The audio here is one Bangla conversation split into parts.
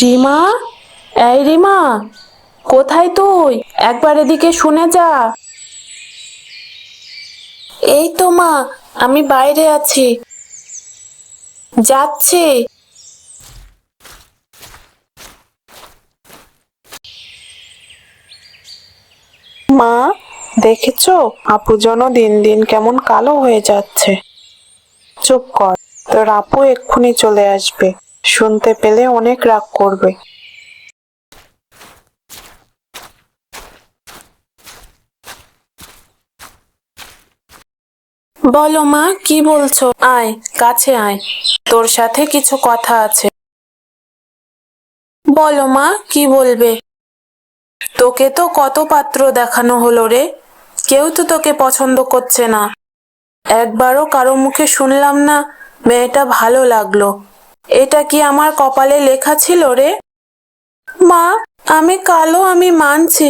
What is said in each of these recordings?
রিমা? এই রিমা, কোথায় তুই? একবার এদিকে শুনে যা। এই তো মা, আমি বাইরে আছি। যাচ্ছি। মা, দেখেছ? আপু যেন দিন দিন কেমন কালো হয়ে যাচ্ছে। চুপ কর, তোর আপু এক্ষুনি চলে আসবে। শুনতে পেলে অনেক রাগ করবে। বলো মা, কি বলছো? আয়, কাছে আয়। তোর সাথে কিছু কথা আছে। বলো মা, কি বলবে? তোকে তো কত পাত্র দেখানো হলো রে। কেউ তো তোকে পছন্দ করছে না। একবারও কারও মুখে শুনলাম না, মেয়েটা ভালো লাগল। এটা কি আমার কপালে লেখা ছিল রে? মা, আমি কালো, আমি মানছি,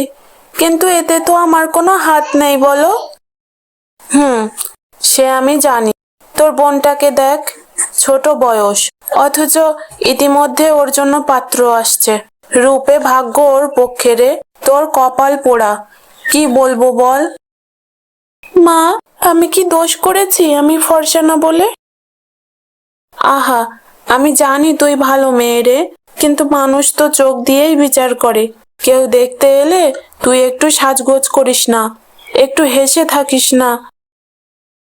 কিন্তু এতে তো আমার কোনো হাত নেই বলো। হুম, সে আমি জানি। তোর বোনটাকে দেখ, ছোট বয়স, অথচ ইতিমধ্যে ওর জন্য পাত্র আসছে। রূপে ভাগ্য ওর পক্ষে রে, তোর কপাল পোড়া, কি বলব বল? মা, আমি কি দোষ করেছি, আমি ফর্সা না বলে? আহা, আমি জানি তুই ভালো মেয়ে রে, কিন্তু মানুষ তো চোখ দিয়েই বিচার করে। কেউ দেখতে এলে তুই একটু সাজগোজ করিস না, একটু হেসে থাকিস না।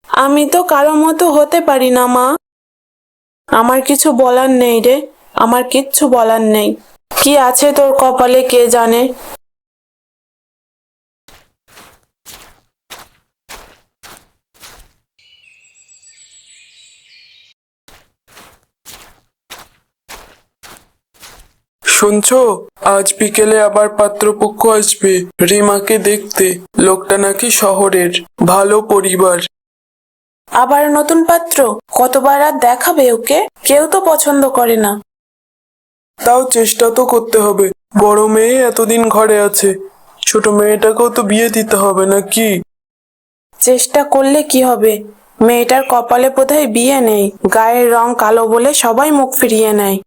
আমি তো কারও মতো হতে পারি না, মা। আমার কিছু বলার নেই রে, আমার কিচ্ছু বলার নেই। কি আছে তোর কপালে কে জানে? শুনছো? আজ বিকেলে আবার পাত্রপক্ষ আসবে রিমাকে দেখতে। লোকটা নাকি শহরের ভালো পরিবার। আবার নতুন পাত্র? কতবার আর দেখাবে ওকে? কেউ তো পছন্দ করে না। তাও চেষ্টা তো করতে হবে। বড় মেয়ে এতদিন ঘরে আছে। ছোট মেয়েটাকেও তো বিয়ে দিতে হবে নাকি? চেষ্টা করলে কি হবে? মেয়েটার কপালে বোধহয় বিয়ে নেই। গায়ের রং কালো বলে সবাই মুখ ফিরিয়ে নেয়।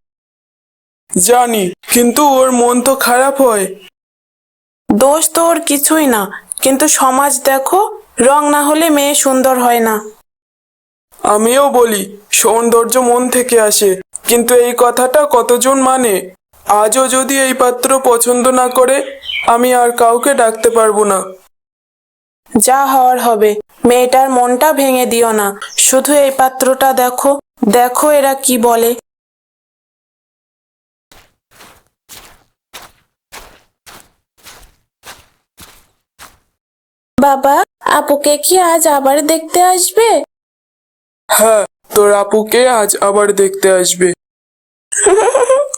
জানি কিন্তু ওর মন তো খারাপ হয়। দোষ তো ওর কিছুই না কিন্তু সমাজ দেখো রং না হলে মেয়ে সুন্দর হয় না। আমিও বলি সৌন্দর্য মন থেকে আসে কিন্তু এই কথাটা কতজন মানে? আজও যদি এই পাত্র পছন্দ না করে আমি আর কাউকে ডাকতে পারব না। যা হওয়ার হবে মেয়েটার মনটা ভেঙে দিও না শুধু এই পাত্রটা দেখো দেখো এরা কি বলে। বাবা আপুকে কি আজ আবার দেখতে আসবে? হ্যাঁ তোর আপুকে আজ আবার দেখতে আসবে।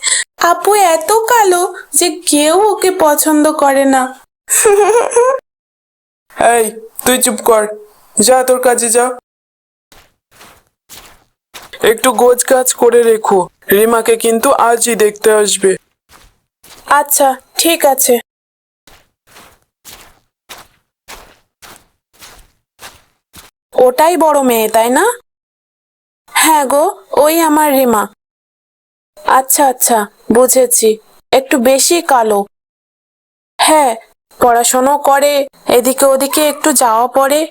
আপু এত কালো যে কেউ ওকে পছন্দ করে না। এই তুই চুপ কর। যা তোর কাজে যা। একটু গোজ গাছ করে রেখো। রিমাকে কিন্তু আজই দেখতে আসবে। আচ্ছা ঠিক আছে। ওটাই বড় মেয়ে তাই না? হ্যাঁ গো ওই আমার রিমা। আচ্ছা আচ্ছা বুঝেছি। একটু বেশি কালো। হ্যাঁ পড়াশোনা করে এদিকে ওদিকে একটু যাওয়া পড়ে।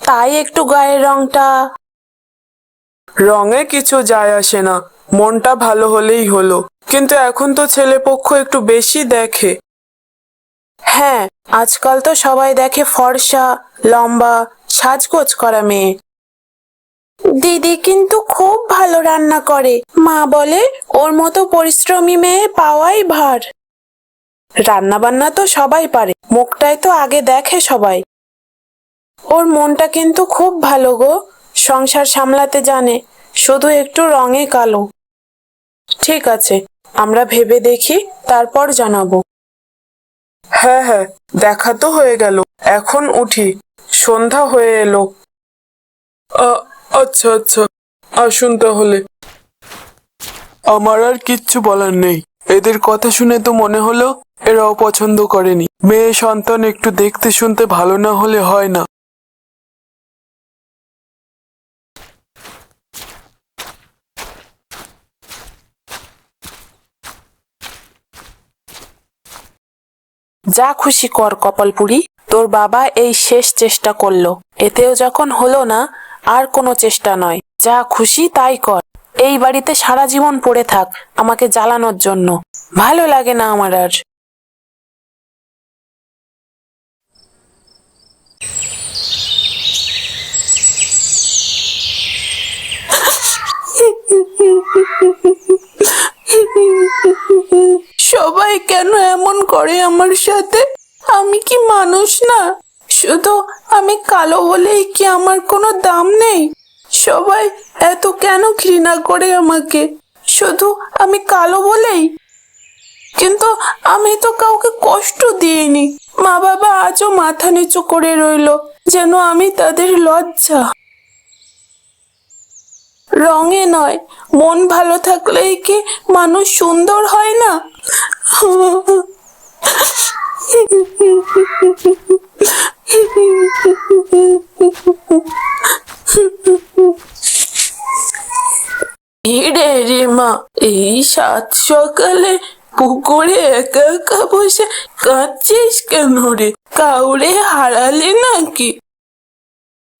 তাই একটু গায়ের রংটা। রঙে কিছু যায় আসে না মনটা ভালো হলেই হলো। কিন্তু এখন তো ছেলে পক্ষ একটু বেশি দেখে। হ্যাঁ আজকাল তো সবাই দেখে ফর্সা লম্বা সাজগোজ করা মেয়ে। দিদি কিন্তু খুব ভালো রান্না করে। মা বলে, ওর মতো পরিশ্রমী মেয়ে পাওয়াই ভার। রান্না বান্না তো সবাই পারে, মুখটাই তো আগে দেখে সবাই। ওর মনটা কিন্তু খুব ভালো গো, সংসার সামলাতে জানে, শুধু একটু রঙে কালো। ঠিক আছে, আমরা ভেবে দেখি, তারপর জানাব। হ্যাঁ হ্যাঁ দেখা তো হয়ে গেল, এখন উঠি। সন্ধ্যা হয়ে এলো। আচ্ছা আচ্ছা আসুন তাহলে। আমার আর কিচ্ছু বলার নেই। এদের কথা শুনে তো মনে হলো এরা অপছন্দ করেনি। মেয়ে সন্তান একটু দেখতে শুনতে ভালো না হলে হয় না। যা খুশি কর, কপালপুরি। তোর বাবা এই শেষ চেষ্টা করল। এতেও যখন হলো না, আর কোনো চেষ্টা নয়। যা খুশি তাই কর। এই বাড়িতে সারা জীবন পড়ে থাক আমাকে জ্বালানোর জন্য। ভালো লাগে না আমার আর। সবাই কেন এমন করে আমার সাথে? মানুষ না, শুধু আমি কালো বলেই কি আমার কোনো দাম নেই? সবাই এত কেন ঘৃণা করে আমাকে? শুধু আমি কালো বলেই কিন্তু আমি তো কাউকে কষ্ট দিইনি। মা বাবা আজও মাথা নিচু করে রইল, যেন আমি তাদের লজ্জা। রঙে নয়, মন ভালো থাকলেই কি মানুষ সুন্দর হয় না? সকালে পুকুরে একা একা বসে কাঁদছিস কেন রে? কাউরে হারালে নাকি?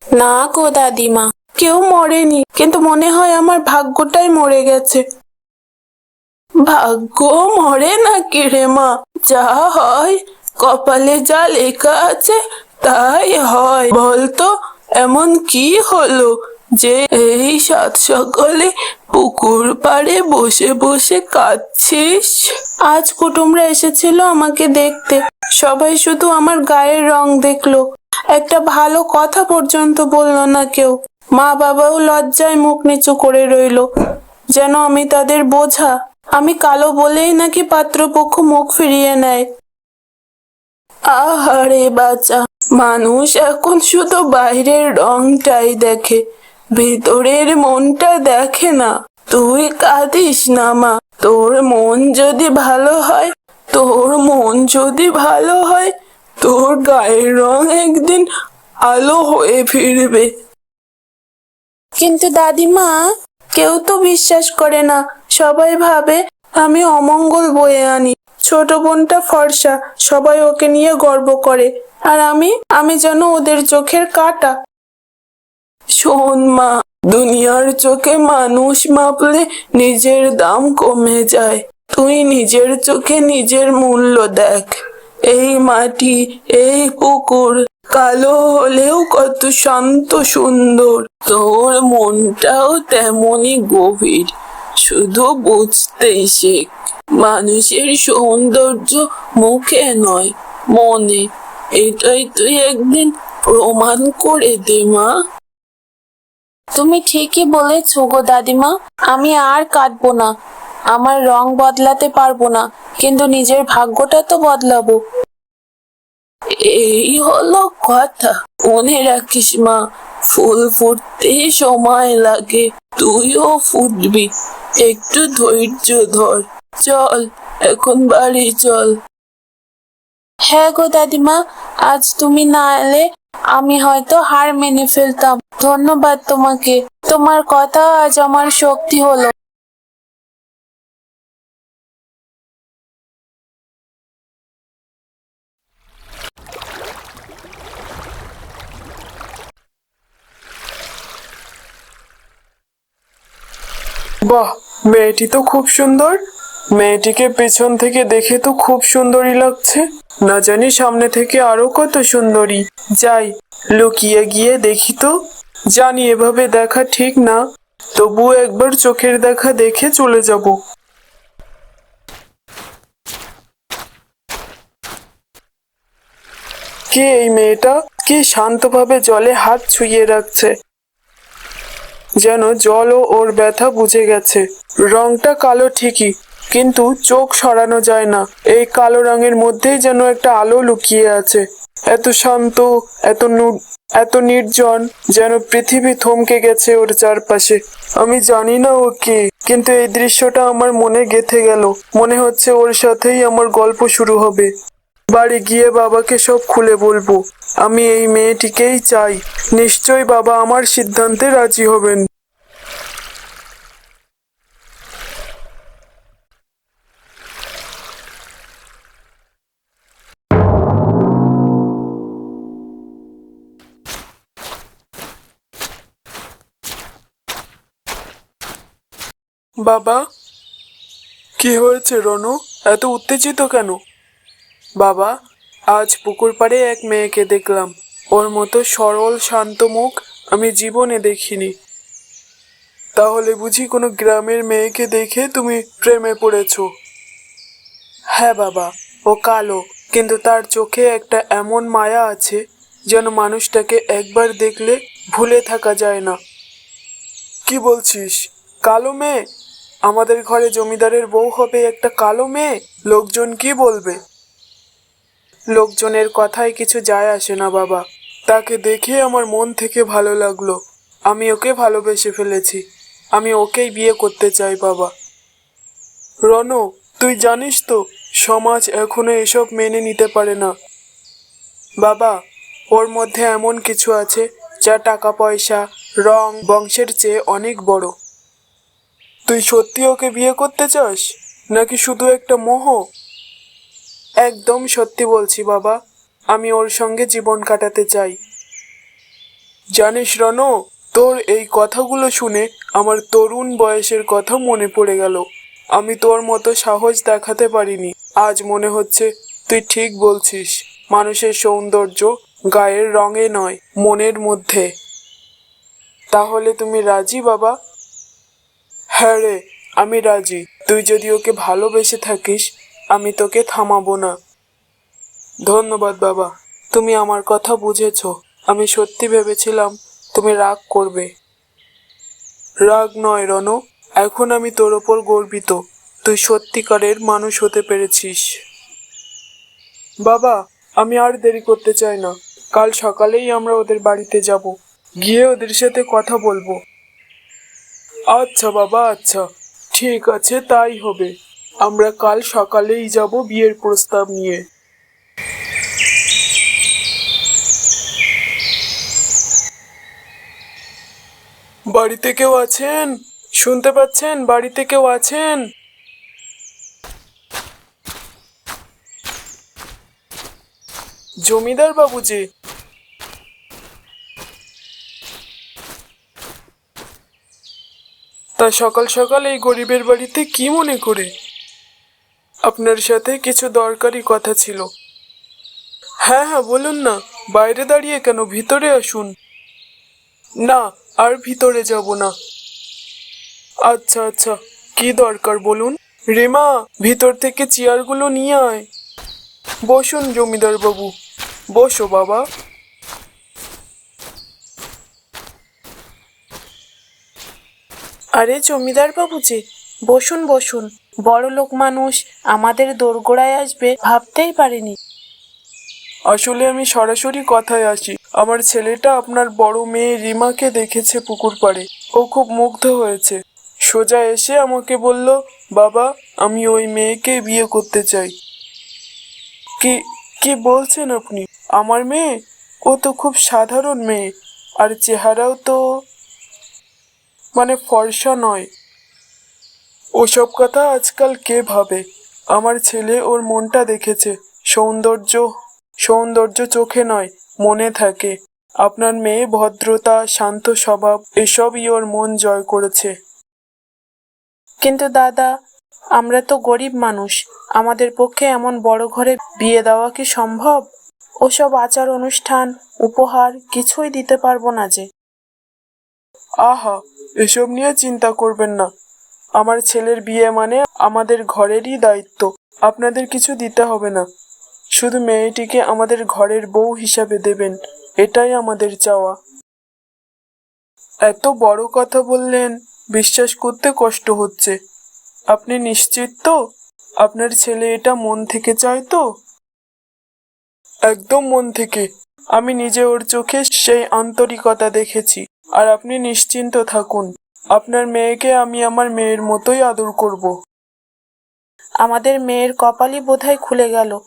না গো দাদিমা, কেউ মরেনি, কিন্তু মনে হয় আমার ভাগ্যটাই মরে গেছে। ভাগ্য মরে নাকি রে মা? যা হয়, কপালে যা লেখা আছে তাই হয়। বলতো, এমন কি হলো যে এই সাত সকালে পুকুর পাড়ে বসে বসে কাঁদছিস? আজ কুটুমরা এসেছিল আমাকে দেখতে। সবাই শুধু আমার গায়ের রং দেখল। একটা ভালো কথা পর্যন্ত বলল না কেউ। মা বাবাও লজ্জায় মুখ নিচু করে রইল। যেন আমি তাদের বোঝা আমি কালো বলেই নাকি পাত্রপক্ষ মুখ ফিরিয়ে নেয়। আহারে বাচ্চা মানুষ এখন শুধু বাইরের রংটাই দেখে, ভেতরের মনটা দেখে না। তুই কাঁদিস না মা, তোর মন যদি ভালো হয়, তোর মন যদি ভালো হয়, তোর গায়ের রং একদিন আলো হয়ে ফিরবে। কিন্তু দাদিমা, কেউ তো বিশ্বাস করে না সবাই ভাবে আমি অমঙ্গল বয়ে আনি। ছোট বোনটা ফর্সা, সবাই ওকে নিয়ে গর্ব করে। আর আমি আমি যেন ওদের চোখের কাটা। শোন মা, দুনিয়ার চোখে মানুষ মাপলে নিজের দাম কমে যায়। তুই নিজের চোখে নিজের মূল্য দেখ। এই মাটি, এই পুকুর, কালো হলেও কত শান্ত সুন্দর। তোর মনটাও তেমনই গভীর। শুধু বুঝতেই শেখ। মানুষের সৌন্দর্য মুখে নয় মনে। এটাই তুই একদিন প্রমাণ করে দে মা। তুমি ঠিকই বলেছ গো দাদিমা আমি আর কাঁদবো না। আমার রং বদলাতে পারব না কিন্তু নিজের ভাগ্যটা তো বদলাবো। এই হলো কথা। মনে রাখিস মা ফুল ফুটতে সময় লাগে। তুইও ফুটবি। একটু ধৈর্য ধর। চল, এখন বাড়ি চল। হ্যাঁ গো দাদিমা, আজ তুমি না এলে আমি হয়তো হার মেনে ফেলতাম। ধন্যবাদ তোমাকে। তোমার কথা আজ আমার শক্তি হলো। বাহ, মেয়েটি তো খুব সুন্দর। মেয়েটিকে পেছন থেকে দেখে তো খুব সুন্দরী লাগছে। না জানি সামনে থেকে আরও কত সুন্দরী। যাই, লুকিয়ে গিয়ে দেখি তো। জানি এভাবে দেখা ঠিক না। তবুও একবার চোখের দেখা দেখে চলে যাব। কে এই মেয়েটা? কি শান্তভাবে জলে হাত ছুঁয়ে রাখছে? যেন জলও ওর ব্যথা বুঝে গেছে। রংটা কালো ঠিকই, কিন্তু চোখ সরানো যায় না। এই কালো রঙের মধ্যেই যেন একটা আলো লুকিয়ে আছে। এত শান্ত, এত এত নির্জন যেন পৃথিবী থমকে গেছে ওর চারপাশে। আমি জানি না ও কে, কিন্তু এই দৃশ্যটা আমার মনে গেথে গেল। মনে হচ্ছে ওর সাথেই আমার গল্প শুরু হবে। বাড়ি গিয়ে বাবাকে সব খুলে বলব। আমি এই মেয়েটিকেই চাই। নিশ্চয়ই বাবা আমার সিদ্ধান্তে রাজি হবেন। বাবা, কি হয়েছে রনু? এত উত্তেজিত কেন? বাবা, আজ পুকুর পাড়ে এক মেয়েকে দেখলাম। ওর মতো সরল, শান্ত মুখ আমি জীবনে দেখিনি। তাহলে বুঝি কোনো গ্রামের মেয়েকে দেখে তুমি প্রেমে পড়েছ? হ্যাঁ বাবা, ও কালো, কিন্তু তার চোখে একটা এমন মায়া আছে যেন মানুষটাকে একবার দেখলে ভুলে থাকা যায় না। কি বলছিস? কালো মেয়ে? আমাদের ঘরে জমিদারের বউ হবে একটা কালো মেয়ে? লোকজন কি বলবে? লোকজনের কথায় কিছু যায় আসে না, বাবা। তাকে দেখে আমার মন থেকে ভালো লাগল। আমি ওকে ভালোবেসে ফেলেছি। আমি ওকেই বিয়ে করতে চাই, বাবা। রন, তুই জানিস তো, সমাজ এখনও এসব মেনে নিতে পারে না। বাবা, ওর মধ্যে এমন কিছু আছে যা টাকা পয়সা রং, বংশের চেয়ে অনেক বড়। তুই সত্যি ওকে বিয়ে করতে চাস? নাকি শুধু একটা মোহ? একদম সত্যি বলছি, বাবা। আমি ওর সঙ্গে জীবন কাটাতে চাই। জানিস, রন, তোর এই কথাগুলো শুনে আমার তরুণ বয়সের কথা মনে পড়ে গেল। আমি তোর মতো সাহস দেখাতে পারিনি। আজ মনে হচ্ছে তুই ঠিক বলছিস, মানুষের সৌন্দর্য গায়ের রঙে নয়, মনের মধ্যে। তাহলে তুমি রাজি, বাবা? হ্যাঁ রে, আমি রাজি। তুই যদি ওকে ভালোবেসে থাকিস আমি তোকে থামাবো না। ধন্যবাদ বাবা, তুমি আমার কথা বুঝেছ। আমি সত্যি ভেবেছিলাম তুমি রাগ করবে। রাগ নয়, রন। এখন আমি তোর ওপর গর্বিত। তুই সত্যিকারের মানুষ হতে পেরেছিস। বাবা, আমি আর দেরি করতে চাই না। কাল সকালেই আমরা ওদের বাড়িতে যাব। গিয়ে ওদের সাথে কথা বলব। আচ্ছা বাবা আচ্ছা। ঠিক আছে, তাই হবে। আমরা কাল সকালেই যাব বিয়ের প্রস্তাব নিয়ে। বাড়িতে কেউ আছেন? শুনতে পাচ্ছেন? বাড়িতে কেউ আছেন? জমিদার বাবুজি তা সকাল সকাল এই গরিবের বাড়িতে কি মনে করে? আপনার সাথে কিছু দরকারি কথা ছিল। হ্যাঁ হ্যাঁ বলুন না, বাইরে দাঁড়িয়ে কেন ভিতরে আসুন? না, আর ভিতরে যাব না। আচ্ছা আচ্ছা কি দরকার বলুন? রেমা, ভিতর থেকে চেয়ারগুলো নিয়ে আয়। বসুন জমিদার বাবু। বসো, বাবা। আরে, জমিদার বাবুজি বসুন বসুন। বড় লোক মানুষ আমাদের দোরগোড়ায় আসবে ভাবতেই পারিনি। আসলে আমি সরাসরি কথায় আসি। আমার ছেলেটা আপনার বড় মেয়ে রিমাকে দেখেছে পুকুর পাড়ে। ও খুব মুগ্ধ হয়েছে। সোজা এসে আমাকে বলল, বাবা, আমি ওই মেয়েকে বিয়ে করতে চাই। কি কি বলছেন আপনি? আমার মেয়ে? ও তো খুব সাধারণ মেয়ে। আর চেহারাও তো মানে ফর্সা নয়। ওসব কথা আজকাল কে ভাবে? আমার ছেলে ওর মনটা দেখেছে। সৌন্দর্য সৌন্দর্য চোখে নয় মনে থাকে। আপনার মেয়ে ভদ্রতা শান্ত স্বভাব এসবই ওর মন জয় করেছে। কিন্তু দাদা আমরা তো গরিব মানুষ। আমাদের পক্ষে এমন বড় ঘরে বিয়ে দেওয়া কি সম্ভব? ওসব আচার অনুষ্ঠান উপহার কিছুই দিতে পারব না যে। আহা এসব নিয়ে চিন্তা করবেন না। আমার ছেলের বিয়ে মানে আমাদের ঘরেরই দায়িত্ব। আপনাদের কিছু দিতে হবে না। শুধু মেয়েটিকে আমাদের ঘরের বউ হিসাবে দেবেন। এটাই আমাদের চাওয়া। এত বড় কথা বললেন, বিশ্বাস করতে কষ্ট হচ্ছে। আপনি নিশ্চিত তো? আপনার ছেলে এটা মন থেকে চায় তো? একদম মন থেকে। আমি নিজে ওর চোখে সেই আন্তরিকতা দেখেছি। আর আপনি নিশ্চিন্ত থাকুন। আপনার মেয়েকে আমি আমার মেয়ের মতোই আদর করব। আমাদের মেয়ের কপালই বোধহয় খুলে গেল।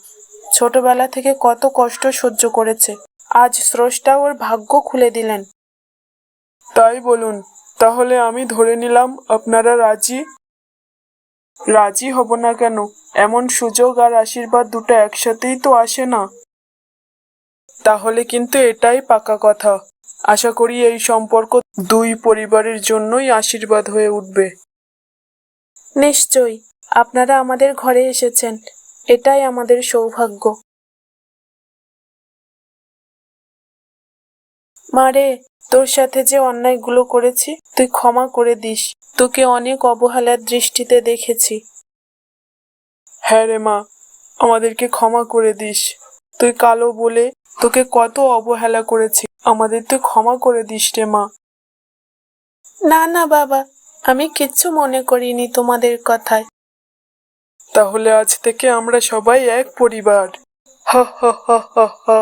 ছোটবেলা থেকে কত কষ্ট সহ্য করেছে। আজ স্রষ্টা ওর ভাগ্য খুলে দিলেন। তাই বলুন তাহলে আমি ধরে নিলাম আপনারা রাজি? রাজি হব না কেন? এমন সুযোগ আর আশীর্বাদ দুটো একসাথেই তো আসে না। তাহলে কিন্তু এটাই পাকা কথা। আশা করি এই সম্পর্ক দুই পরিবারের জন্যই আশীর্বাদ হয়ে উঠবে। নিশ্চয়ই। আপনারা আমাদের ঘরে এসেছেন। এটাই আমাদের সৌভাগ্য। মারে তোর সাথে যে অন্যায়গুলো করেছি তুই ক্ষমা করে দিস। তোকে অনেক অবহেলার দৃষ্টিতে দেখেছি। হ্যাঁ রে মা আমাদেরকে ক্ষমা করে দিস। তুই কালো বলে তোকে কত অবহেলা করেছি। আমাদের তো ক্ষমা করে দিস রে মা। না না বাবা আমি কিচ্ছু মনে করিনি তোমাদের কথায়। তাহলে আজ থেকে আমরা সবাই এক পরিবার। হা হা হা হা হা।